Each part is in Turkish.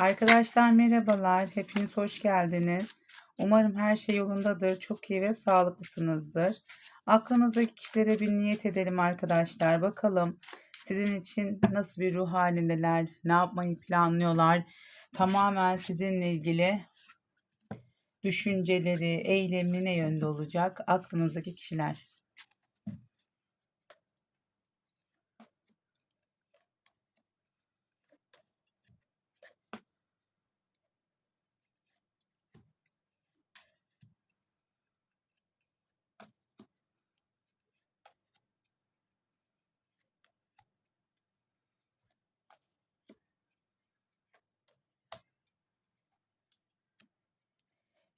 Arkadaşlar merhabalar. Hepiniz hoş geldiniz. Umarım her şey yolundadır. Çok iyi ve sağlıklısınızdır. Aklınızdaki kişilere bir niyet edelim arkadaşlar. Bakalım sizin için nasıl bir ruh halindeler, ne yapmayı planlıyorlar. Tamamen sizinle ilgili düşünceleri, eylemi ne yönde olacak aklınızdaki kişiler.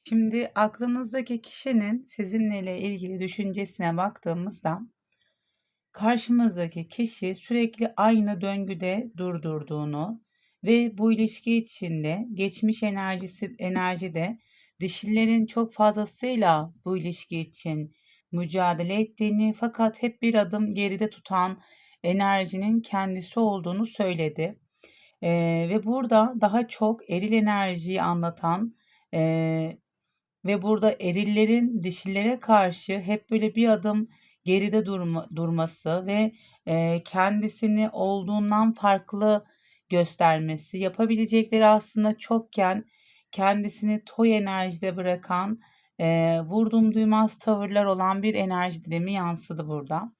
Şimdi aklınızdaki kişinin sizinle ilgili düşüncesine baktığımızda karşımızdaki kişi sürekli aynı döngüde durdurduğunu ve bu ilişki içinde geçmiş enerjisi enerjide dişillerin çok fazlasıyla bu ilişki için mücadele ettiğini fakat hep bir adım geride tutan enerjinin kendisi olduğunu söyledi. Ee, ve burada daha çok eril enerjiyi anlatan e, ve burada erillerin dişillere karşı hep böyle bir adım geride durma, durması ve e, kendisini olduğundan farklı göstermesi, yapabilecekleri aslında çokken kendisini toy enerjide bırakan, e, vurdum duymaz tavırlar olan bir enerji dilimi yansıdı burada.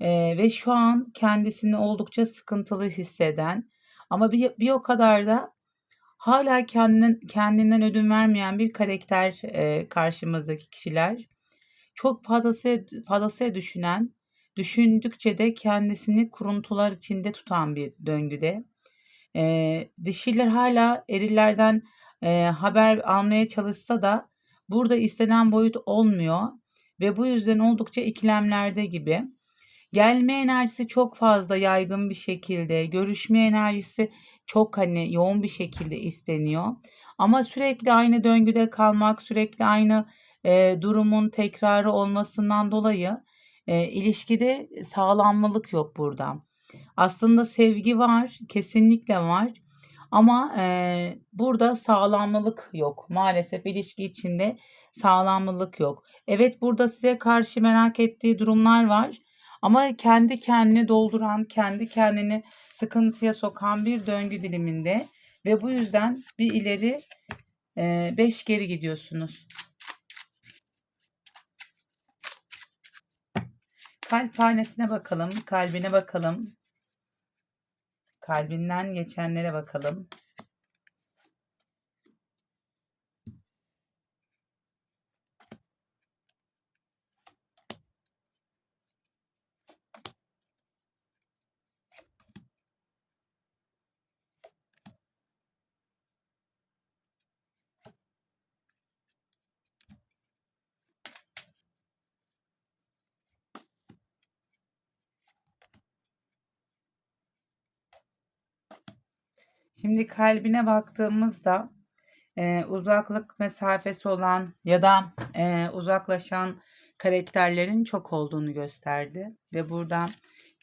E, ve şu an kendisini oldukça sıkıntılı hisseden ama bir, bir o kadar da Hala kendinden kendinden ödün vermeyen bir karakter, eee, karşımızdaki kişiler. Çok fazlasıyla fazlasıyla düşünen, düşündükçe de kendisini kuruntular içinde tutan bir döngüde. Eee, dişiler hala erillerden, eee, haber almaya çalışsa da burada istenen boyut olmuyor ve bu yüzden oldukça ikilemlerde gibi. Gelme enerjisi çok fazla yaygın bir şekilde, görüşme enerjisi çok hani yoğun bir şekilde isteniyor. Ama sürekli aynı döngüde kalmak, sürekli aynı e, durumun tekrarı olmasından dolayı e, ilişkide sağlamlılık yok burada. Aslında sevgi var, kesinlikle var. Ama e, burada sağlamlılık yok. Maalesef ilişki içinde sağlamlılık yok. Evet burada size karşı merak ettiği durumlar var. Ama kendi kendini dolduran, kendi kendini sıkıntıya sokan bir döngü diliminde ve bu yüzden bir ileri e, beş geri gidiyorsunuz. Kalp hanesine bakalım, kalbine bakalım. Kalbinden geçenlere bakalım. Şimdi kalbine baktığımızda e, uzaklık mesafesi olan ya da e, uzaklaşan karakterlerin çok olduğunu gösterdi. Ve burada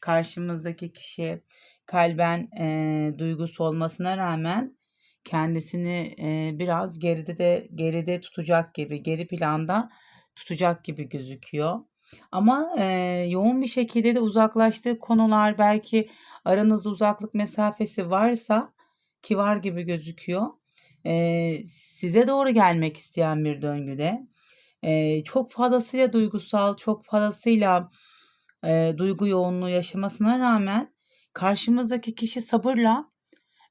karşımızdaki kişi kalben e, duygusu olmasına rağmen kendisini e, biraz geride de geride tutacak gibi, geri planda tutacak gibi gözüküyor. Ama e, yoğun bir şekilde de uzaklaştığı konular belki aranızda uzaklık mesafesi varsa ki var gibi gözüküyor. Eee, size doğru gelmek isteyen bir döngüde. Eee, çok fazlasıyla duygusal, çok fazlasıyla, eee, duygu yoğunluğu yaşamasına rağmen karşımızdaki kişi sabırla,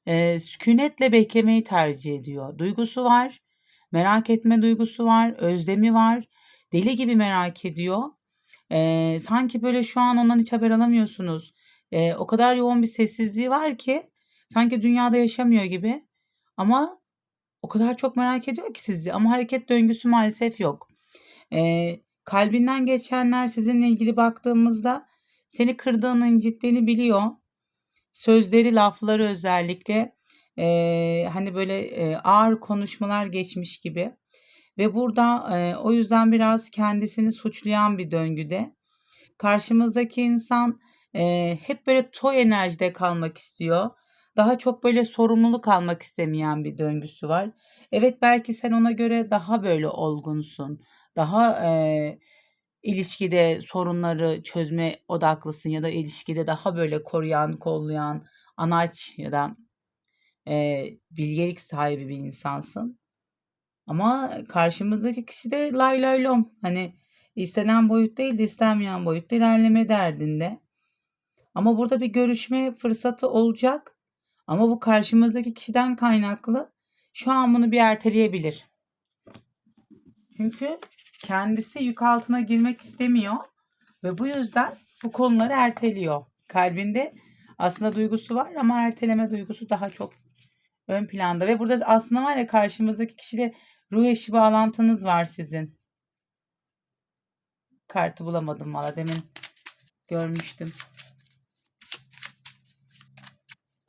eee, sükûnetle beklemeyi tercih ediyor. Duygusu var, merak etme duygusu var, özlemi var, deli gibi merak ediyor. Eee, sanki böyle şu an ondan hiç haber alamıyorsunuz. Eee, o kadar yoğun bir sessizliği var ki Sanki dünyada yaşamıyor gibi ama o kadar çok merak ediyor ki sizi ama hareket döngüsü maalesef yok. Eee, kalbinden geçenler sizinle ilgili baktığımızda seni kırdığını, incittiğini biliyor. Sözleri, lafları özellikle eee, hani böyle eee, ağır konuşmalar geçmiş gibi ve burada eee, o yüzden biraz kendisini suçlayan bir döngüde. Karşımızdaki insan eee, hep böyle toy enerjide kalmak istiyor daha çok böyle sorumluluk almak istemeyen bir döngüsü var. Evet belki sen ona göre daha böyle olgunsun. Daha eee, ilişkide sorunları çözme odaklısın ya da ilişkide daha böyle koruyan, kollayan, anaç ya da eee, bilgelik sahibi bir insansın. Ama karşımızdaki kişi de lay lay lom. Hani istenen boyut değil de istenmeyen boyutta ilerleme derdinde. Ama burada bir görüşme fırsatı olacak. Ama bu karşımızdaki kişiden kaynaklı şu an bunu bir erteleyebilir. Çünkü kendisi yük altına girmek istemiyor ve bu yüzden bu konuları erteliyor. Kalbinde aslında duygusu var ama erteleme duygusu daha çok ön planda ve burada aslında var ya karşımızdaki kişiyle ruh eşi bağlantınız var sizin. Kartı bulamadım valla demin görmüştüm.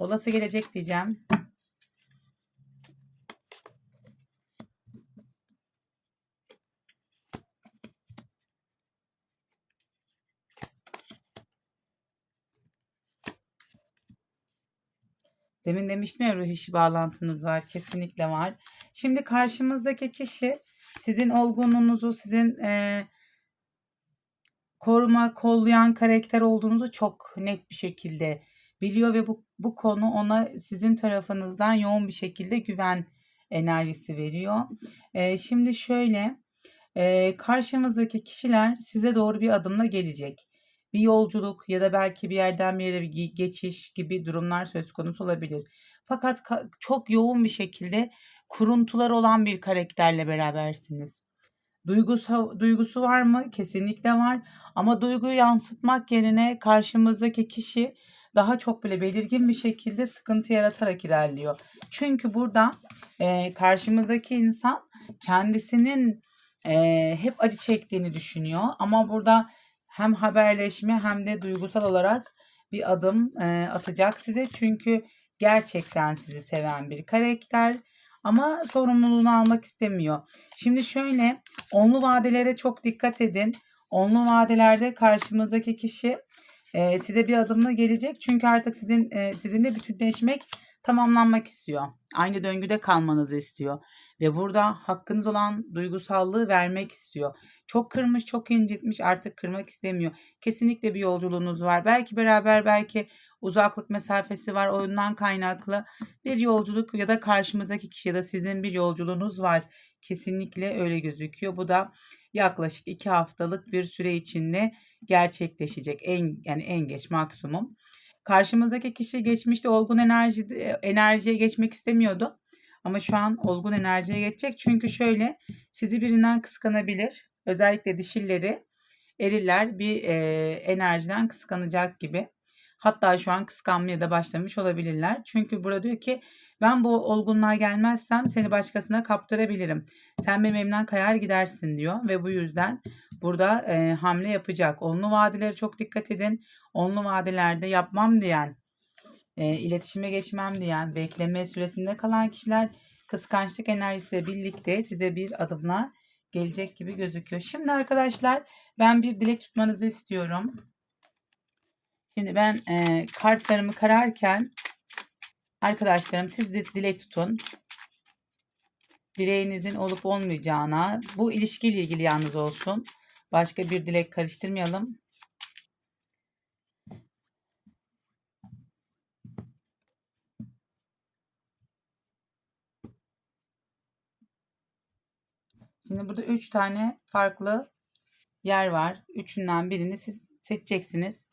Olası gelecek diyeceğim. Demin demiştim ya ruh işi bağlantınız var. Kesinlikle var. Şimdi karşımızdaki kişi sizin olgunluğunuzu, sizin e, koruma, kollayan karakter olduğunuzu çok net bir şekilde biliyor ve bu, bu konu ona sizin tarafınızdan yoğun bir şekilde güven enerjisi veriyor. E, şimdi şöyle e, karşımızdaki kişiler size doğru bir adımla gelecek. Bir yolculuk ya da belki bir yerden bir yere bir geçiş gibi durumlar söz konusu olabilir. Fakat çok yoğun bir şekilde kuruntular olan bir karakterle berabersiniz. Duygusu, duygusu var mı? Kesinlikle var. Ama duyguyu yansıtmak yerine karşımızdaki kişi daha çok bile belirgin bir şekilde sıkıntı yaratarak ilerliyor. Çünkü burada e, karşımızdaki insan kendisinin e, hep acı çektiğini düşünüyor. Ama burada hem haberleşme hem de duygusal olarak bir adım e, atacak size. Çünkü gerçekten sizi seven bir karakter ama sorumluluğunu almak istemiyor. Şimdi şöyle onlu vadelere çok dikkat edin. Onlu vadelerde karşımızdaki kişi size bir adımla gelecek. Çünkü artık sizin e, sizinle bütünleşmek tamamlanmak istiyor. Aynı döngüde kalmanızı istiyor. Ve burada hakkınız olan duygusallığı vermek istiyor. Çok kırmış, çok incitmiş artık kırmak istemiyor. Kesinlikle bir yolculuğunuz var. Belki beraber, belki uzaklık mesafesi var. Ondan kaynaklı bir yolculuk ya da karşımızdaki kişi ya da sizin bir yolculuğunuz var. Kesinlikle öyle gözüküyor. Bu da yaklaşık iki haftalık bir süre içinde gerçekleşecek. En yani en geç maksimum. Karşımızdaki kişi geçmişte olgun enerji enerjiye geçmek istemiyordu. Ama şu an olgun enerjiye geçecek. Çünkü şöyle sizi birinden kıskanabilir. Özellikle dişilleri eriller bir e, enerjiden kıskanacak gibi. Hatta şu an kıskanmaya da başlamış olabilirler. Çünkü burada diyor ki ben bu olgunluğa gelmezsem seni başkasına kaptırabilirim. Sen benim evimden kayar gidersin diyor ve bu yüzden burada e, hamle yapacak. Onlu vadelere çok dikkat edin. Onlu vadelerde yapmam diyen, e, iletişime geçmem diyen, bekleme süresinde kalan kişiler kıskançlık enerjisiyle birlikte size bir adımla gelecek gibi gözüküyor. Şimdi arkadaşlar ben bir dilek tutmanızı istiyorum. Şimdi ben e, kartlarımı kararken arkadaşlarım siz de dilek tutun. Dileğinizin olup olmayacağına bu ilişkiyle ilgili yalnız olsun. Başka bir dilek karıştırmayalım. Şimdi burada 3 tane farklı yer var. Üçünden birini siz seçeceksiniz.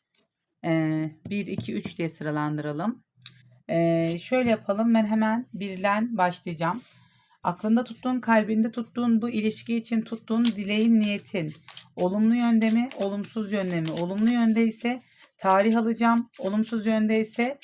1, 2, 3 diye sıralandıralım. Ee, şöyle yapalım. Ben hemen birden başlayacağım. Aklında tuttuğun, kalbinde tuttuğun bu ilişki için tuttuğun dileğin, niyetin olumlu yönde mi, olumsuz yönde mi? Olumlu yönde ise tarih alacağım. Olumsuz yönde ise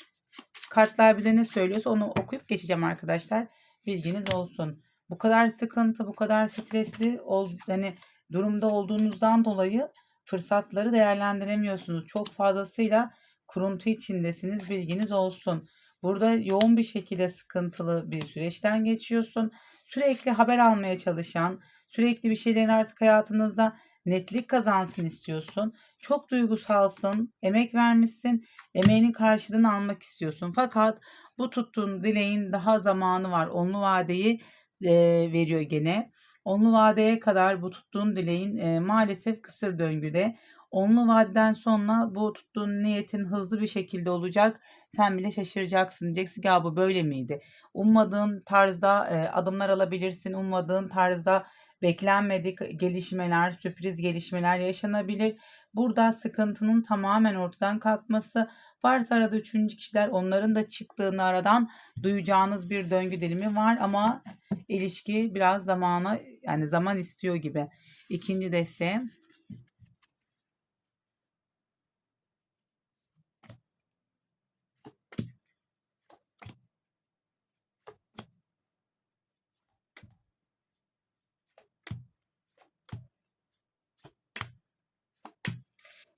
kartlar bize ne söylüyorsa onu okuyup geçeceğim arkadaşlar. Bilginiz olsun. Bu kadar sıkıntı, bu kadar stresli ol, hani durumda olduğunuzdan dolayı fırsatları değerlendiremiyorsunuz. Çok fazlasıyla kuruntu içindesiniz. Bilginiz olsun. Burada yoğun bir şekilde sıkıntılı bir süreçten geçiyorsun. Sürekli haber almaya çalışan, sürekli bir şeylerin artık hayatınızda netlik kazansın istiyorsun. Çok duygusalsın, emek vermişsin, emeğinin karşılığını almak istiyorsun. Fakat bu tuttuğun dileğin daha zamanı var. Onlu vadeyi e, veriyor gene. Onlu vadeye kadar bu tuttuğun dileğin e, maalesef kısır döngüde. Onlu vadeden sonra bu tuttuğun niyetin hızlı bir şekilde olacak. Sen bile şaşıracaksın. Diyeceksin ki bu böyle miydi? Ummadığın tarzda e, adımlar alabilirsin. Ummadığın tarzda beklenmedik gelişmeler, sürpriz gelişmeler yaşanabilir. Burada sıkıntının tamamen ortadan kalkması, varsa arada üçüncü kişiler onların da çıktığını aradan duyacağınız bir döngü dilimi var ama ilişki biraz zamana yani zaman istiyor gibi. İkinci desteğe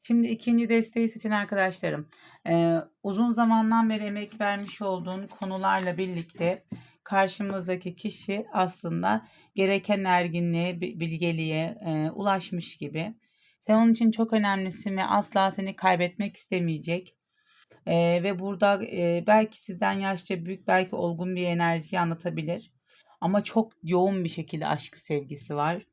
Şimdi ikinci desteği seçen arkadaşlarım, eee, uzun zamandan beri emek vermiş olduğun konularla birlikte karşımızdaki kişi aslında gereken erginliğe, bilgeliğe eee, ulaşmış gibi. Sen onun için çok önemlisin ve asla seni kaybetmek istemeyecek. Eee, ve burada eee, belki sizden yaşça büyük, belki olgun bir enerjiyi anlatabilir. Ama çok yoğun bir şekilde aşkı sevgisi var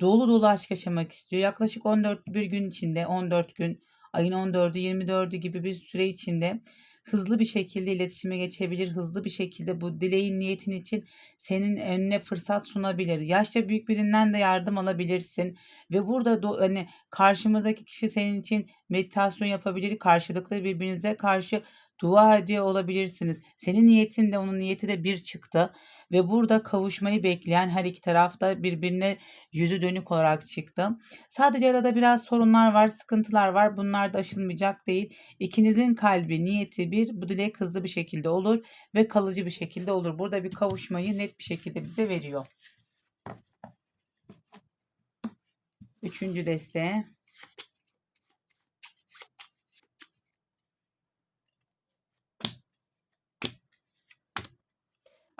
dolu dolu aşk yaşamak istiyor. Yaklaşık 14 bir gün içinde 14 gün ayın 14'ü 24'ü gibi bir süre içinde hızlı bir şekilde iletişime geçebilir. Hızlı bir şekilde bu dileğin niyetin için senin önüne fırsat sunabilir. Yaşça büyük birinden de yardım alabilirsin. Ve burada do, hani karşımızdaki kişi senin için meditasyon yapabilir. Karşılıklı birbirinize karşı dua ediyor olabilirsiniz. Senin niyetin de onun niyeti de bir çıktı ve burada kavuşmayı bekleyen her iki taraf da birbirine yüzü dönük olarak çıktı. Sadece arada biraz sorunlar var, sıkıntılar var. Bunlar da aşılmayacak değil. İkinizin kalbi, niyeti bir, bu dilek hızlı bir şekilde olur ve kalıcı bir şekilde olur. Burada bir kavuşmayı net bir şekilde bize veriyor. Üçüncü desteğe.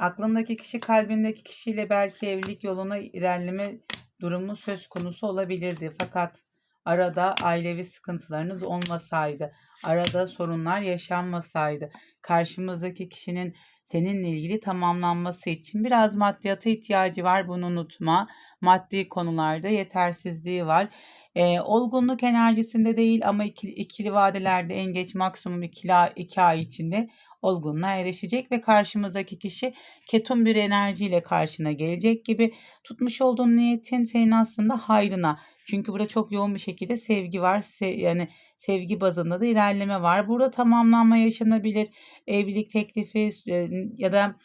Aklındaki kişi kalbindeki kişiyle belki evlilik yoluna ilerleme durumu söz konusu olabilirdi. Fakat arada ailevi sıkıntılarınız olmasaydı, arada sorunlar yaşanmasaydı, karşımızdaki kişinin seninle ilgili tamamlanması için biraz maddiyata ihtiyacı var bunu unutma. Maddi konularda yetersizliği var. E, olgunluk enerjisinde değil ama ikili, ikili vadelerde en geç maksimum 2 ay, iki ay içinde olgunluğa erişecek ve karşımızdaki kişi ketum bir enerjiyle karşına gelecek gibi tutmuş olduğun niyetin senin aslında hayrına. Çünkü burada çok yoğun bir şekilde sevgi var. Se yani sevgi bazında da ilerleme var. Burada tamamlanma yaşanabilir. Evlilik teklifi ya da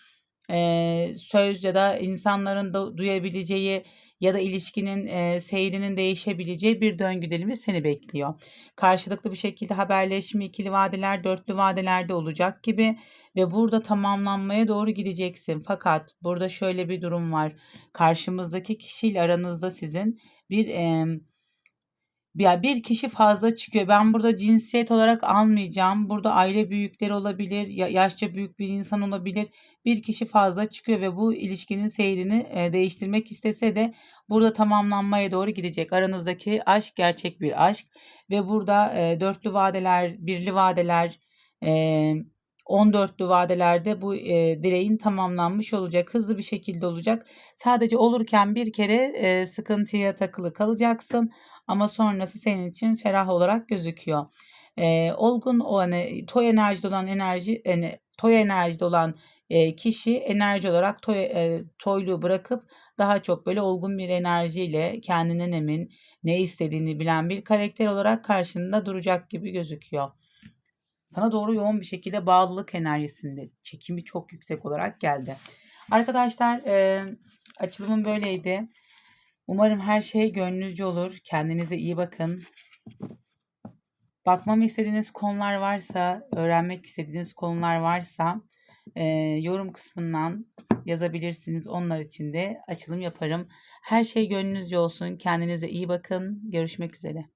e, söz ya da insanların da duyabileceği ya da ilişkinin e, seyrinin değişebileceği bir döngü dilimi seni bekliyor. Karşılıklı bir şekilde haberleşme ikili vadeler, dörtlü vadelerde olacak gibi ve burada tamamlanmaya doğru gideceksin. Fakat burada şöyle bir durum var. Karşımızdaki kişiyle aranızda sizin bir e, ya bir kişi fazla çıkıyor. Ben burada cinsiyet olarak almayacağım. Burada aile büyükleri olabilir, ya yaşça büyük bir insan olabilir. Bir kişi fazla çıkıyor ve bu ilişkinin seyrini e, değiştirmek istese de burada tamamlanmaya doğru gidecek. Aranızdaki aşk gerçek bir aşk ve burada e, dörtlü vadeler, birli vadeler, e, 14'lü vadelerde bu e, dileğin tamamlanmış olacak. Hızlı bir şekilde olacak. Sadece olurken bir kere e, sıkıntıya takılı kalacaksın ama sonrası senin için ferah olarak gözüküyor. E, olgun o hani toy enerjide olan enerji yani toy enerjide olan e, kişi enerji olarak toy, e, toyluğu bırakıp daha çok böyle olgun bir enerjiyle kendinden emin ne istediğini bilen bir karakter olarak karşında duracak gibi gözüküyor. Sana doğru yoğun bir şekilde bağlılık enerjisinde çekimi çok yüksek olarak geldi. Arkadaşlar e, açılımım böyleydi. Umarım her şey gönlünüzce olur. Kendinize iyi bakın. Bakmamı istediğiniz konular varsa, öğrenmek istediğiniz konular varsa e, yorum kısmından yazabilirsiniz. Onlar için de açılım yaparım. Her şey gönlünüzce olsun. Kendinize iyi bakın. Görüşmek üzere.